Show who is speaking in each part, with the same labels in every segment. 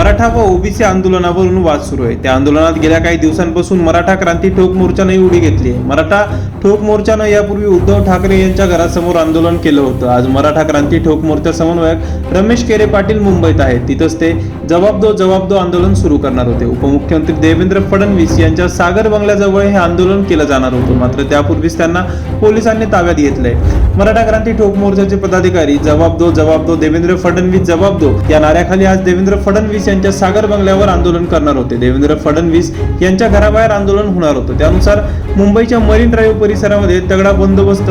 Speaker 1: मराठा व ओबीसी आंदोलनावरून वाद सुरू आहे. त्या आंदोलनात गेल्या काही दिवसांपासून मराठा क्रांती ठोक मोर्चाने उडी घेतली आहे. मराठा ठोक मोर्चानं यापूर्वी उद्धव ठाकरे यांच्या घरासमोर आंदोलन केलं होतं. आज मराठा क्रांती ठोक मोर्चा समन्वयक रमेश केरे पाटील मुंबईत आहेत. तिथंच ते जबाब दो जबाब दो आंदोलन सुरू करणार होते. उपमुख्यमंत्री देवेंद्र फडणवीस यांच्या सागर बंगल्याजवळ हे आंदोलन केलं जाणार होतं. मात्र त्यापूर्वीच त्यांना पोलिसांनी ताब्यात घेतलंय. मराठा क्रांती ठोक मोर्चाचे पदाधिकारी जबाब दो जबाब दो देवेंद्र फडणवीस जबाब दो. या नाऱ्याखाली आज देवेंद्र फडणवीस यांच्या सागर बंगल्यावर आंदोलन करणार होते. देवेंद्र फडणवीस यांच्या घराबाहेर आंदोलन होणार होतं. त्यानुसार मुंबईच्या मरीन ड्राईव्ह परिसरामध्ये तगडा बंदोबस्त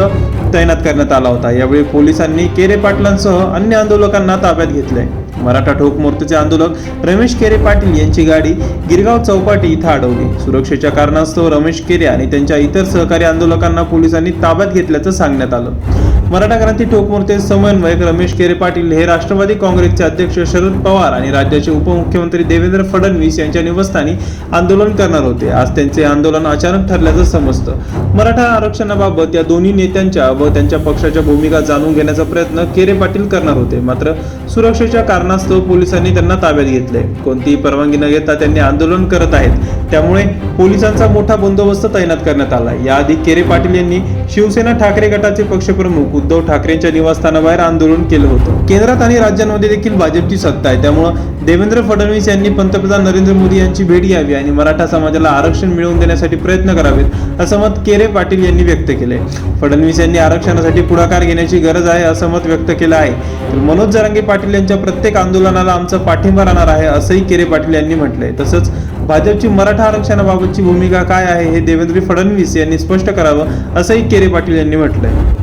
Speaker 1: तैनात करण्यात आला होता. यावेळी पोलिसांनी केरे पाटलांसह अन्य आंदोलकांना ताब्यात घेतलंय. मराठा ठोक मोर्चाचे आंदोलक रमेश केरे पाटील यांची गाडी गिरगाव चौपाटी इथं अडवली. सुरक्षेच्या कारणास्तव रमेश केरे आणि त्यांच्या इतर सहकारी आंदोलकांना पोलिसांनी ताब्यात घेतल्याचं सांगण्यात आलं. मराठा क्रांती ठोकमोर्चे समन्वयक रमेश केरे पाटील हे राष्ट्रवादी काँग्रेसचे अध्यक्ष शरद पवार आणि राज्याचे उपमुख्यमंत्री देवेंद्र फडणवीस यांच्या निवासस्थानी आंदोलन करणार होते. आज त्यांचे आंदोलन अचानक ठरल्याचं समजतं. मराठा आरक्षणाबाबत या दोन्ही नेत्यांच्या व त्यांच्या पक्षाच्या भूमिका जाणून घेण्याचा प्रयत्न केरे पाटील करणार होते. मात्र सुरक्षेच्या कारणास्तव पोलिसांनी त्यांना ताब्यात घेतले कोणतीही परवानगी न घेता त्यांनी आंदोलन करत आहेत. त्यामुळे पोलिसांचा मोठा बंदोबस्त तैनात करण्यात आला याआधी केरे पाटील यांनी शिवसेना ठाकरे गटाचे पक्षप्रमुख उद्धव ठाकरेंच्या निवासस्थानाबाहेर आंदोलन केलं होतं. केंद्रात आणि राज्यांमध्ये देखील भाजपची सत्ता आहे. त्यामुळं देवेंद्र फडणवीस यांनी पंतप्रधान नरेंद्र मोदी यांची भेट घ्यावी आणि मराठा समाजाला आरक्षण मिळवून देण्यासाठी प्रयत्न करावेत असं मत केरे पाटील यांनी व्यक्त केले फडणवीस यांनी आरक्षणासाठी पुढाकार घेण्याची गरज आहे असं मत व्यक्त केलं आहे. तर मनोज जरांगे पाटील यांच्या प्रत्येक आंदोलनाला आमचा पाठिंबा राहणार आहे असंही केरे पाटील यांनी म्हटलंय. तसंच भाजपची मराठा आरक्षणाबाबतची भूमिका काय आहे हे देवेंद्र फडणवीस यांनी स्पष्ट करावं असंही केरे पाटील यांनी म्हटलंय.